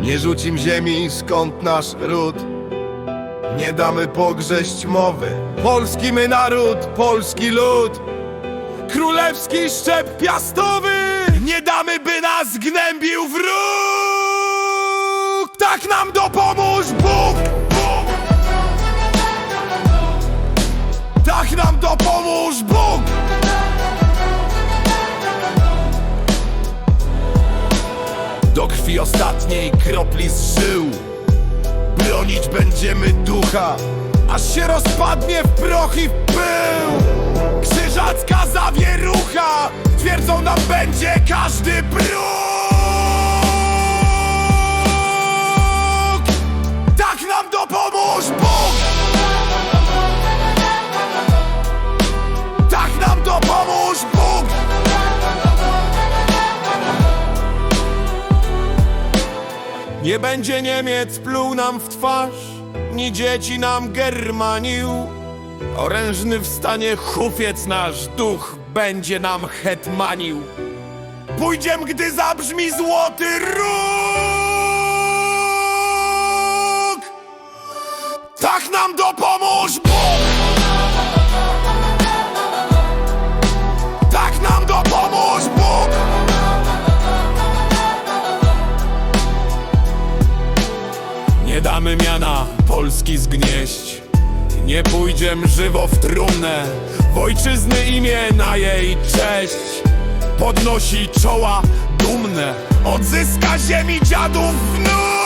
Nie rzucim ziemi, skąd nasz ród? Nie damy pogrześć mowy. Polski my naród, polski lud. Królewski szczep piastowy! Nie damy, by nas gnębił wróg! Tak nam dopomóż krwi ostatniej kropli z żył Bronić będziemy ducha Aż się rozpadnie w proch i w pył. Krzyżacka zawierucha Twierdzą nam będzie każdy próg Nie będzie Niemiec pluł nam w twarz, ni dzieci nam germanił. Orężny wstanie chufiec nasz, duch będzie nam hetmanił. Pójdziem, gdy zabrzmi złoty róg! Nie damy miana Polski zgnieść. Nie pójdziem żywo w trumnę. W ojczyzny imię na jej cześć Podnosi czoła dumne. Odzyska ziemi dziadów wnuk